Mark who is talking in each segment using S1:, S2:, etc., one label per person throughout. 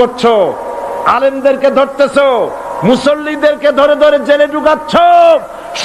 S1: করছ? আলেমদেরকে ধরতেছো? মুসল্লিদেরকে ধরে ধরে জেলে ঢুকাচ্ছ?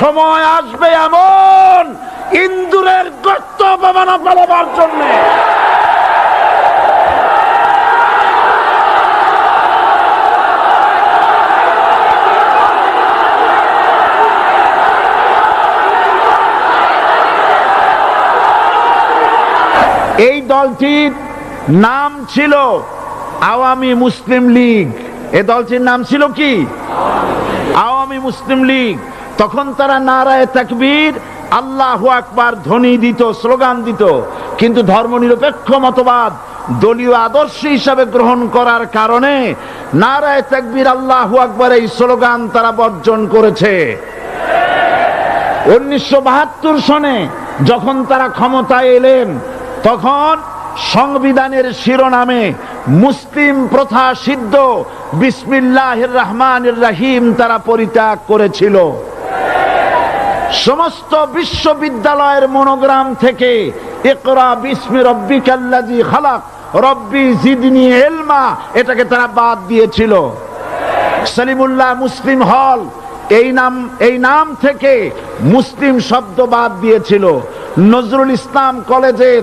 S1: সময় আসবে এমন ইন্দুরের গর্ত অপমানা পালাবার জন্যে। এই দলটির নাম ছিল আওয়ামী মুসলিম লীগ। এ দলটির নাম ছিল কি? আওয়ামী মুসলিম লীগ। তখন তারা নারায় তাকবীর, আল্লাহু আকবার ধ্বনি দিত, স্লোগান দিত। কিন্তু ধর্মনিরপেক্ষ মতবাদ দলীয় আদর্শ হিসাবে গ্রহণ করার কারণে নারায় তাকবীর, আল্লাহু আকবার এই স্লোগান তারা বর্জন করেছে। উনিশশো বাহাত্তর সনে যখন তারা ক্ষমতায় এলেন, তখন সংবিধানের শিরোনামে মুসলিম প্রথা সিদ্ধ বিসমিল্লাহ রহমান রাহিম তারা পরিত্যাগ করেছিল। সমস্ত বিশ্ববিদ্যালয়ের মনোগ্রাম থেকে একরা বিস্মি রব্বিকাল্লাজি খালাক, রব্বি জিদনি এলমা এটাকে তারা বাদ দিয়েছিল। সলিমুল্লাহ মুসলিম হল, এই নাম এই নাম থেকে মুসলিম শব্দ বাদ দিয়েছিল। নজরুল ইসলাম কলেজের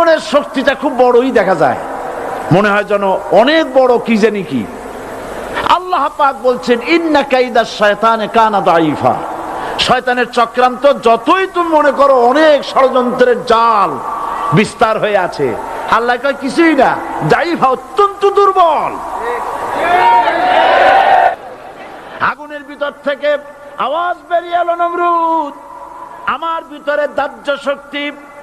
S1: দুশ্মনের শক্তিটা খুব বড়ই দেখা যায়। মনে হয় যেন অনেক বড়, কি জানি কি? আল্লাহ পাক বলছেন, ইন্না কাইদা শয়তানে কানা দাইফা শয়তানের চক্রান্ত যতই তুমি মনে করো অনেক ষড়যন্ত্রের জাল বিস্তার হয়ে আছে। আল্লাহ কয়, কিছুই না দাইফা অত্যন্ত দুর্বল। আগুনের ভিতর থেকে আওয়াজ বেরিয়ে এলো নমরুদ। আমার ভিতরে দাহ্য শক্তি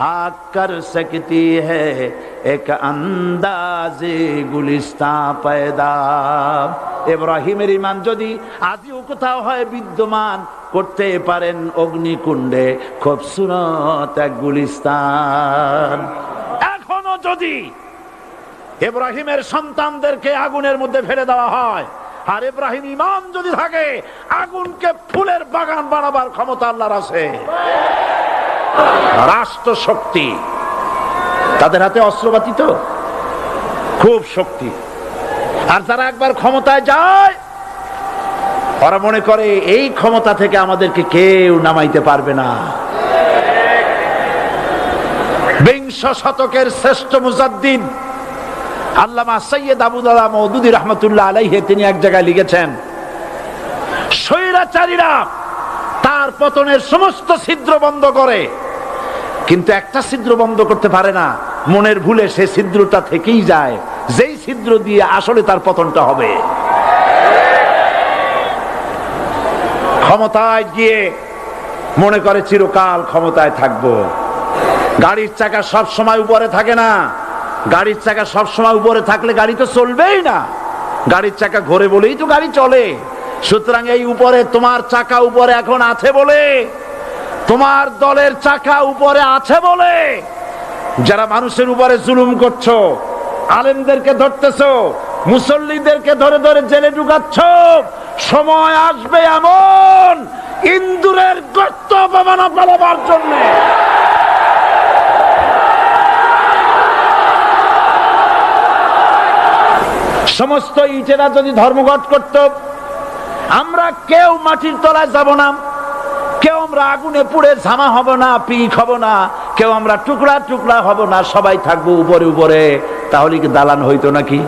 S1: आग कर सकती है एक अंदाजे गुलिस्ता पैदा এব্রাহিমের ইমান যদি আদিও কোথাও হয় বিদ্যমান করতে পারেন অগ্নিকুণ্ডে খুব সুরত এক গুলিস্তান এখনো যদি ইব্রাহিমের সন্তানদেরকে আগুনের মধ্যে ফেলে দেওয়া হয় আর ইব্রাহিম ইমান যদি থাকে আগুনকে ফুলের বাগান বানাবার ক্ষমতা আল্লাহর আছে রাষ্ট্র শক্তি তাদের হাতে অস্ত্রপাতি তো খুব শক্তি। আর যারা একবার ক্ষমতায় যায়, ওরা মনে করে, এই ক্ষমতা থেকে আমাদেরকে কেউ নামাইতে পারবে না। বিংশ শতকের শ্রেষ্ঠ মুজাদ্দিন আল্লামা সৈয়দ আবুদাল্লাহ মৌদুদি রহমতুল্লাহ আলাইহে তিনি এক জায়গায় লিখেছেন, স্বৈরাচারীরা তার পতনের সমস্ত ছিদ্র বন্ধ করে কিন্তু একটা ছিদ্র বন্ধ করতে পারে না। মনের ভুলে সে ছিদ্রটা থেকেই যায়। যেই ছিদ্র দিয়ে আসলে তার পতনটা হবে। ক্ষমতায় গিয়ে মনে করে চিরকাল ক্ষমতায় থাকব। গাড়ির চাকা সব সময় উপরে থাকে না। গাড়ির চাকা সব সময় উপরে থাকলে গাড়ি তো চলবেই না। গাড়ির চাকা ঘোরে বলেই তো গাড়ি চলে। সুতরাং এই উপরে তোমার চাকা উপরে এখন আছে বলে তোমার দলের চাকা উপরে আছে বলে যারা মানুষের উপরে জুলুম করছ, আলেমদেরকে ধরতেছ, মুসল্লিদেরকে ধরে ধরে জেলে ঢুকাচ্ছ, সময় আসবে এমন ইন্দুরের গর্ত অপমানা পালাবার জন্য। সমস্ত ইটেরা যদি ধর্মঘট করত, আমরা কেউ মাটির তলায় যাব না। কেউ আমরা আগুনে পুড়ে ঝামা হব না, পিক হব না, কেউ আমরা টুকরা টুকরা হব না, সবাই থাকব উপরে উপরে। তাহলে কি দালান হইতো নাকি?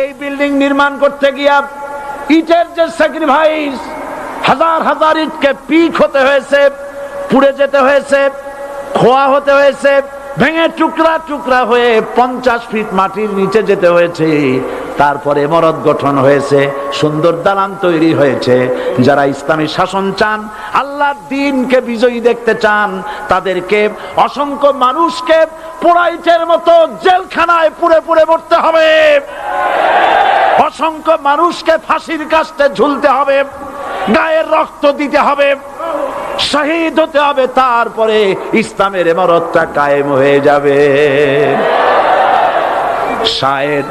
S1: এই বিল্ডিং নির্মাণ করতে গিয়া ইটের যে স্যাক্রিফাইস হাজার হাজার ইটকে পিক হতে হয়েছে, পুড়ে যেতে হয়েছে, খোয়া হতে হয়েছে, ভেঙে টুকরা টুকরা হয়ে পঞ্চাশ ফিট মাটির নিচে যেতে হয়েছে। তারপরে মরদ গঠন হয়েছে, সুন্দর দালান তৈরি হয়েছে। যারা ইসলামী শাসন চান, আল্লাহর দিনকে বিজয়ী দেখতে চান, তাদেরকে অসংখ্য মানুষকে পোড়াইটের মতো জেলখানায় পুড়ে পুড়ে মরতে হবে। অসংখ্য মানুষকে ফাঁসির কাস্তে ঝুলতে হবে, গায়ের রক্ত দিতে হবে, শহীদ হতে হবে, তারপরে ইসলামের এমারতটা কায়েম হয়ে যাবে। শায়ের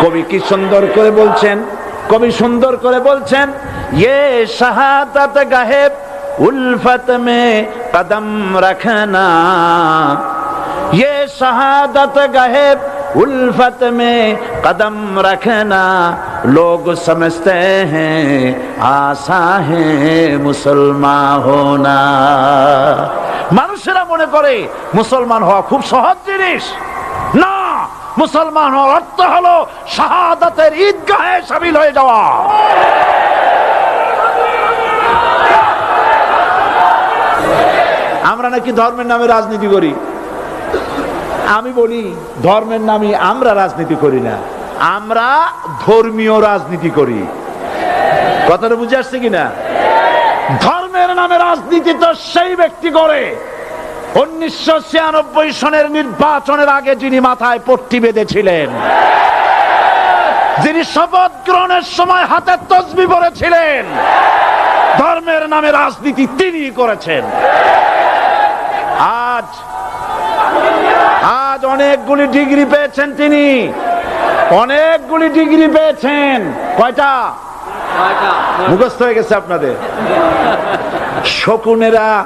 S1: কবি কি সুন্দর করে বলছেন কবি সুন্দর করে বলছেন ইয়ে শাহাদাত গাহেব উলফত মে কদম রাখনা ये शहादत गहेब उल्फत में कदम रखना लोग समझते हैं आशा है মুসলমান হোনা মানুষেরা মনে করে মুসলমান হওয়া খুব সহজ জিনিস না মুসলমান অর্থ হলো শাহাদাতের ঈদগাহে সামিল হয়ে যাওয়া। আমরা নাকি ধর্মের নামে রাজনীতি করি? আমি বলি, ধর্মের নামে আমরা রাজনীতি করি না। আমরা ধর্মীয় রাজনীতি করি। কথাটা বুঝে আসছে কিনা? ধর্মের নামে রাজনীতি তো সেই ব্যক্তি করে। উনিশশো ছিয়ানব্বই সনের নির্বাচনের আগে যিনি মাথায় পট্টি বেঁধেছিলেন যিনি শপথ গ্রহণের সময় হাতে তসবি পড়েছিলেন ধর্মের নামে রাজনীতি তিনি করেছেন। আজ আজ অনেকগুলি ডিগ্রি পেয়েছেন তিনি। অনেকগুলি ডিগ্রি পেয়েছেন। কয়টা? মুখস্থ হয়ে গেছে আপনাদের। শকুনেরা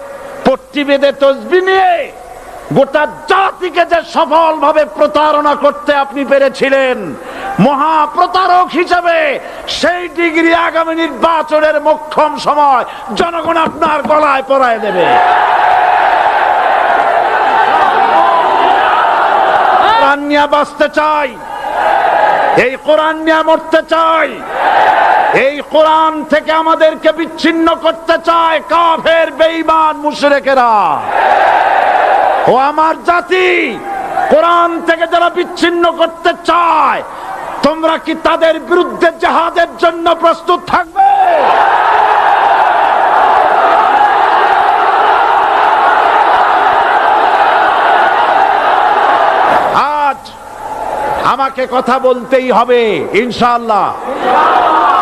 S1: পট্টি বেঁধে তসবি নিয়ে গোটা জাতিকে যে সফল ভাবে প্রতারণা করতে আপনি পেরেছিলেন মহা প্রতারক হিসেবে সেই ডিগ্রি আগামী নির্বাচনের মক্ষম সময় জনগণ আপনার গলায় পরায় দেবে। কোরআন নিয়ে বাঁচতে চাই, এই কোরআন নিয়ে মরতে চাই এই কোরআন থেকে আমাদেরকে বিচ্ছিন্ন করতে চায় কাফের, বেঈমান, মুশরিকেরা। ও আমার জাতি, কোরআন থেকে যারা বিচ্ছিন্ন করতে চায়, তোমরা কি তাদের বিরুদ্ধে জাহাদের জন্য প্রস্তুত থাকবে? আজ আমাকে কথা বলতেই হবে, ইনশাআল্লাহ।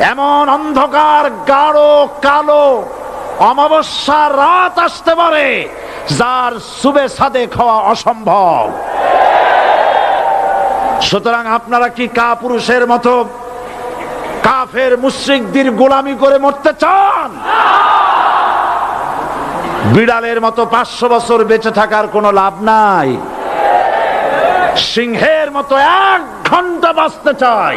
S1: এমন অন্ধকার, গাঢ়, কালো অমাবস্যার রাত আসতে পারে, যার সুবে সাদে খাওয়া অসম্ভব। সুতরাং আপনারা কি কা পুরুষের মতো কাফের মুশ্রিকদের গোলামি করে মরতে চান? বিড়ালের মতো পাঁচশো বছর বেঁচে থাকার কোনো লাভ নাই। সিংহের মতো এক ঘণ্টা বাঁচতে চাই।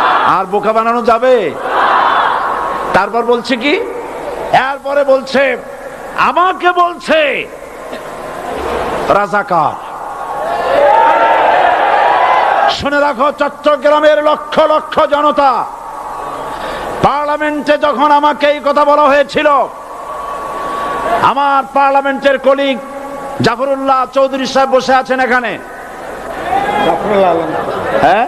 S1: আর বোকা বানানো যাবে? তারপর বলছে কি? এরপরে বলছে আমাকে বলছে রাজাকার। শুনে রাখো চট্টগ্রামের লক্ষ লক্ষ জনতা পার্লামেন্টে যখন আমাকে এই কথা বলা হয়েছিল আমার পার্লামেন্টের কলিগ জাফরুল্লাহ চৌধুরী সাহেব বসে আছেন এখানে। হ্যাঁ?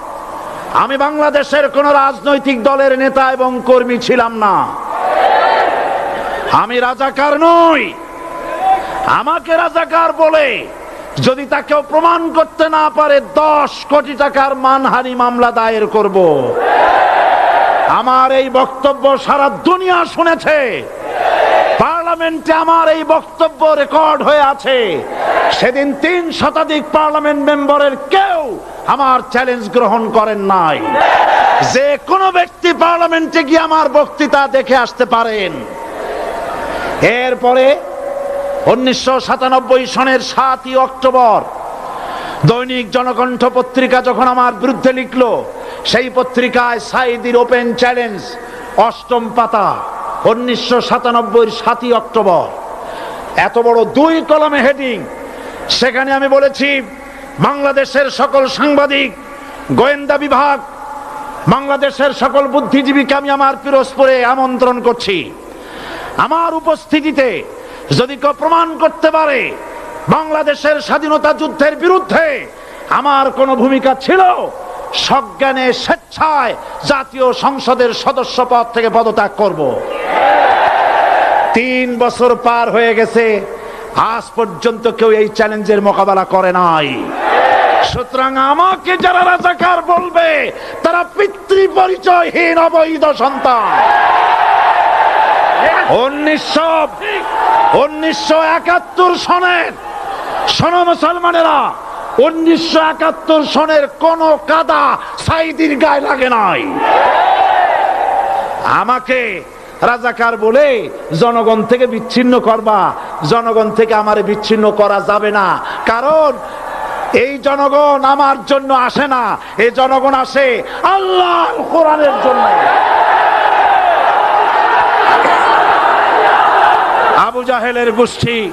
S1: আমি বাংলাদেশের কোন রাজনৈতিক দলের নেতা এবং কর্মী ছিলাম না। আমি রাজাকার নই। আমাকে রাজাকার বলে, যদি তাকে প্রমাণ করতে না পারে, দশ কোটি টাকার মানহানি মামলা দায়ের করব। আমার এই বক্তব্য সারা দুনিয়া শুনেছে। পার্লামেন্টে আমার এই বক্তব্য রেকর্ড হয়ে আছে। সেদিন তিন শতাধিক পার্লামেন্ট মেম্বারের কেউ আমার চ্যালেঞ্জ গ্রহণ করেন নাই। যে কোনো ব্যক্তি পার্লামেন্টে গিয়ে আমার বক্তৃতা দেখে আসতে পারেন। এরপরে উনিশশো সাতানব্বই সনের সাতই অক্টোবর দৈনিক জনকণ্ঠ পত্রিকা যখন আমার বিরুদ্ধে লিখলো, সেই পত্রিকায় সাইদির ওপেন চ্যালেঞ্জ, অষ্টম পাতা, উনিশশো সাতানব্বই সাতই অক্টোবর। এত বড় দুই কলমে হেডিং সেখানে আমি বলেছি, বাংলাদেশের সকল সাংবাদিক, গোয়েন্দা বিভাগ, বাংলাদেশের সকল বুদ্ধিজীবীকে আমি আমার পিরোজপুরে আমন্ত্রণ করছি। আমার উপস্থিতিতে যদি কেউ প্রমাণ করতে পারে, বাংলাদেশের স্বাধীনতা যুদ্ধের বিরুদ্ধে আমার কোনো ভূমিকা ছিল, সজ্ঞানে স্বেচ্ছায় জাতীয় সংসদের সদস্য পদ থেকে পদত্যাগ করব। তিন বছর পার হয়ে গেছে আজ পর্যন্ত কেউ এই চ্যালেঞ্জের মোকাবেলা করে নাই। সুতরাং আমাকে যারা রাজাকার বলবে, তারা পিতৃ পরিচয়হীন অবৈধ সন্তান। উনিশশো একাত্তর সনের সন মুসলমানেরা একাত্তর সনের কোন কাদা লাগে নাই। আমাকে রাজাকার বলে, জনগণ থেকে বিচ্ছিন্ন করবা। জনগণ থেকে আমার বিচ্ছিন্ন করা যাবে না। কারণ, এই জনগণ আমার জন্য আসে না। এই জনগণ আসে আল্লাহ কোরআনের জন্য। আবু জাহেলের গোষ্ঠী।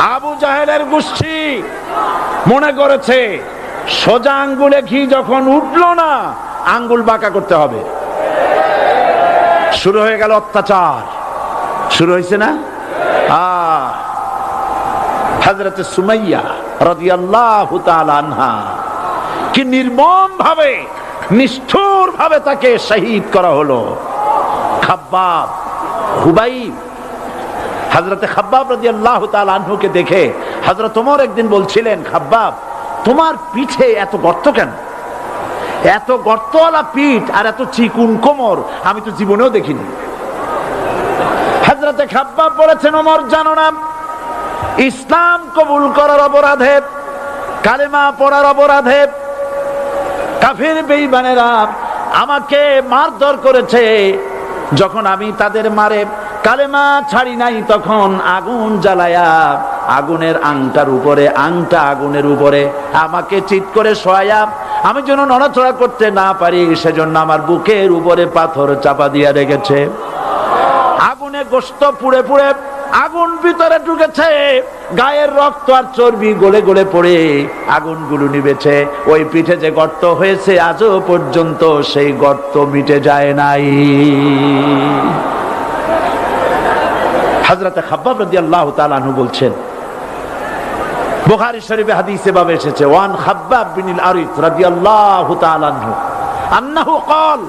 S1: আবু জাহেলের গোষ্ঠী মনে করেছে, সোজা আঙ্গুলে ঘি যখন উঠল না, আঙ্গুল বাঁকা করতে হবে। শুরু হয়ে গেল অত্যাচার। শুরু হয়েছে না? হজরত সুমাইয়া রাদিয়াল্লাহু তাআলা আনহা কি নির্মম ভাবে নিষ্ঠুর ভাবে তাকে শহীদ করা হলো। খাব্বাব, হুবাইব হজরত খাব্বাব রাজি আল্লাহ আনহুকে দেখে হজরত ওমর একদিন বলছিলেন, খাব্বাব, তোমার পিঠে এত গর্ত কেন? এত গর্তওয়ালা পিঠ আর এত চিকুন কোমর আমি তো জীবনেও দেখিনি। হজরতে খাব্বাব বলেছেন, ওমর, জানো না, ইসলাম কবুল করার অপরাধে, কালেমা পড়ার অপরাধে কাফির বেইমানেরা আমাকে মারধর করেছে। যখন আমি তাদের মারে কালেমা ছাড়ি নাই, তখন আগুন জ্বালায়া আগুনের আংটার উপরে, আংটা আগুনের উপরে আমাকে চিৎ করে শোয়া আমি যেন নড়াচড়া করতে না পারি, সেজন্য আমার বুকের উপরে পাথর চাপা দিয়া রেখেছে। আগুনে গোস্ত পুড়ে পুড়ে আগুন ভিতরে ঢুকেছে। গায়ের রক্ত আর চর্বি গলে গলে পড়ে আগুনগুলো নিবেছে ওই পিঠে যে গর্ত হয়েছে, আজও পর্যন্ত সেই গর্ত মিটে যায় নাই। হাজরাতে খাব্বাব রাদি আল্লাহ তালানু বলছেন বুখারী শরীফে হাদিসে ভাবে এসেছে ওয়ান খাব্বাব বিনিল আরিফ রাদিয়াল্লাহু তাআলা আনহু আন্নাহু قال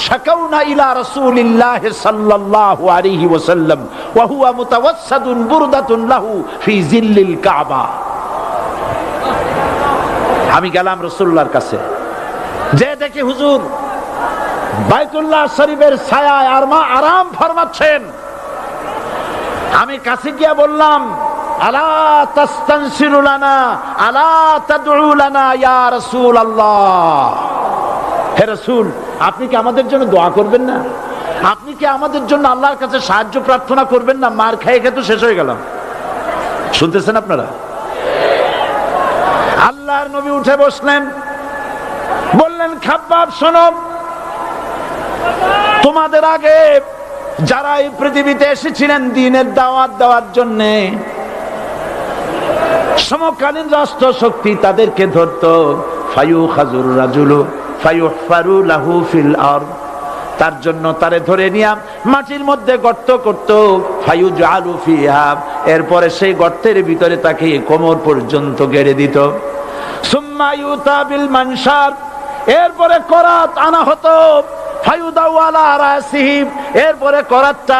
S1: شكونا إلى رسول الله صلى الله عليه وسلم وهو متوسد بردة له في ظل الكعبة আমি গেলাম রসুল্লাহর কাছে যে দেখি হুজুর বাইতুল্লাহ শরীফের ছায়ায় আর মা আরাম ফরমাচ্ছেন আমি কাছে গিয়া বললাম আলা আলা হে আপনি কি আমাদের জন্য দোয়া করবেন না? আপনি কি আমাদের জন্য আল্লাহর কাছে সাহায্য প্রার্থনা করবেন না? মার খেয়ে খেয়ে তো শেষ হয়ে গেলাম শুনতেছেন আপনারা? আল্লাহর নবী উঠে বসলেন। বললেন, খাব্বাব, শোনো। তোমাদের আগে যারা এই পৃথিবীতে এসেছিলেন দিনের দাওয়াত দেওয়ার জন্য সমকালীন রাষ্ট্র শক্তি তাদেরকে ধরত ফায়ু খাজুর রাজুলু ফায়ু ফারু লাহু ফিল আর তার জন্য তারে ধরে নিয়া মাটির মধ্যে গর্ত করত ফায়ু জালু ফিহা। এরপরে সেই গর্তের ভিতরে তাকে কোমর পর্যন্ত গেড়ে দিত। সুম্মা ইউতা বিল মানসার। এরপরে করাত আনা হতো, ফায়ুদাওয়ালা রাসিহিম। এরপরে করাতটা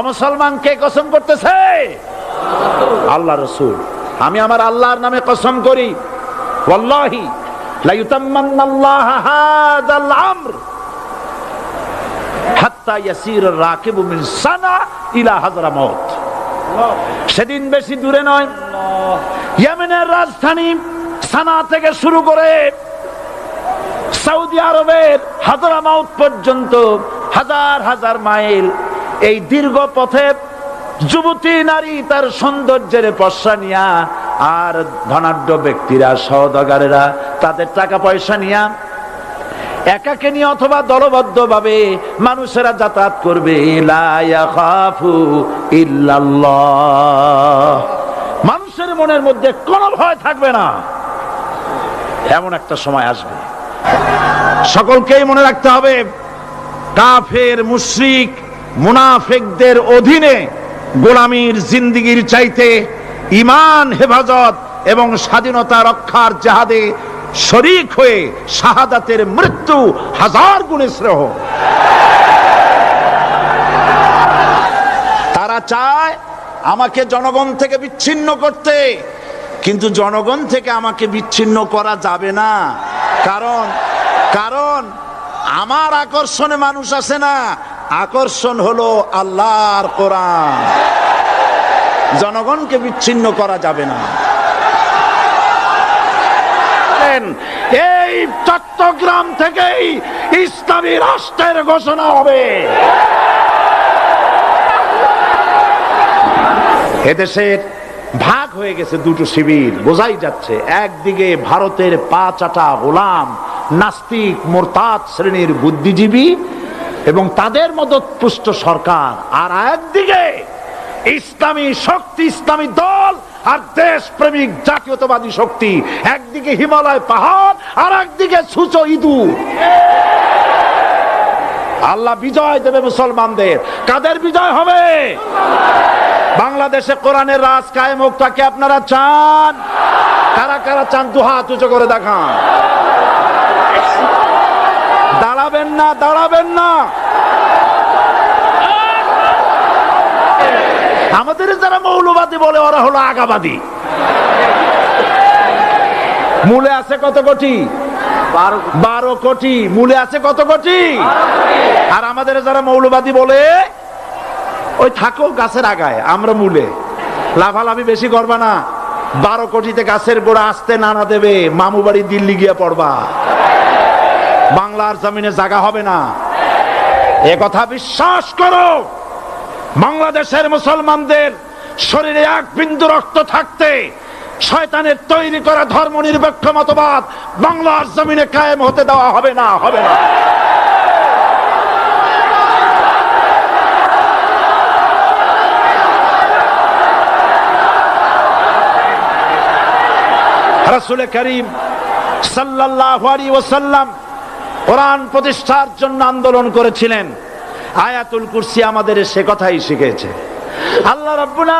S1: মুসলমান কে কসম করতেছে? আল্লাহ রসুল। আমি আমার আল্লাহর নামে কসম করি। ওয়াল্লাহি সেদিন বেশি দূরে নয়। ইয়েমেনের রাজধানী সানা থেকে শুরু করে সৌদি আরবের হাজরামাউত পর্যন্ত হাজার হাজার মাইল এই দীর্ঘ পথে যুবতী নারী তার সৌন্দর্যের পশা নিয়া আর ধনাঢ্য ব্যক্তিরা, সহদগারেরা তাদের টাকা পয়সা নিয়া একাকে নিয়ে অথবা দলবদ্ধ ভাবে মানুষেরা যাতায়াত করবে। মানুষের মনের মধ্যে কোনো ভয় থাকবে না। এমন একটা সময় আসবে। সকলকেই মনে রাখতে হবে, কাফের, মুশরিক মুনাফেকদের অধীনে গোলামীর জিন্দিগির চাইতে ইমান হেফাজত এবং স্বাধীনতা রক্ষার জাহাদে শরিক হয়ে শাহাদাতের মৃত্যু হাজার গুণে শ্রেহ তারা চায় আমাকে জনগণ থেকে বিচ্ছিন্ন করতে, কিন্তু জনগণ থেকে আমাকে বিচ্ছিন্ন করা যাবে না। কারণ কারণ আমার আকর্ষণে মানুষ আসে না আকর্ষণ হলো আল্লাহর কোরআন। জনগণকে বিচ্ছিন্ন করা যাবে না। এই চট্টগ্রাম থেকেই ইসলামী রাষ্ট্রের ঘোষণা হবে। এদেশের ভাগ হয়ে গেছে দুটো শিবির, বোঝাই যাচ্ছে। একদিকে ভারতের পা চাটা গোলাম, নাস্তিক, মোরতাদ শ্রেণির বুদ্ধিজীবী এবং তাদের মদত পুষ্ট সরকার। আর একদিকে ইসলামী শক্তি, ইসলামী দল আর দেশ প্রেমিক জাতীয়তাবাদী শক্তি। একদিকে হিমালয় পাহাড়, আর একদিকে সুচ ইঁদুর। আল্লাহ বিজয় দেবে মুসলমানদের। কাদের বিজয় হবে? বাংলাদেশে কোরআনের রাজ কায়েম হোক তাকে আপনারা চান? কারা কারা চান দু হাত উঁচু করে দেখান। দাঁড়াবেন না দাঁড়াবেন না। আমাদের যারা মৌলবাদী বলে ওরা হলো আগাবাদী। মূলে আছে কত কোটি? বারো কোটি। মূলে আছে কত কোটি? আর আমাদের যারা মৌলবাদী বলে ওই থাকো গাছের আগায় আমরা মূলে। লাফালাফি বেশি করবা না। বারো কোটিতে গাছের গোড়া আসতে নানা দেবে মামু বাড়ি দিল্লি গিয়ে পড়বা। বাংলার জমিনে জায়গা হবে না। এ কথা বিশ্বাস করো। বাংলাদেশের মুসলমানদের শরীরে এক বিন্দু রক্ত থাকতে শয়তানের তৈরি করা ধর্ম নিরপেক্ষ মতবাদ বাংলার জমিনে কায়েম হতে দেওয়া হবে না হবে না। রাসূল করিম আলাইহি ওয়াসাল্লাম কোরআন প্রতিষ্ঠার জন্য আন্দোলন করেছিলেন। আয়াতুল কুরসি আমাদের সে কথাই শিখেছে। আল্লাহ রাব্বুল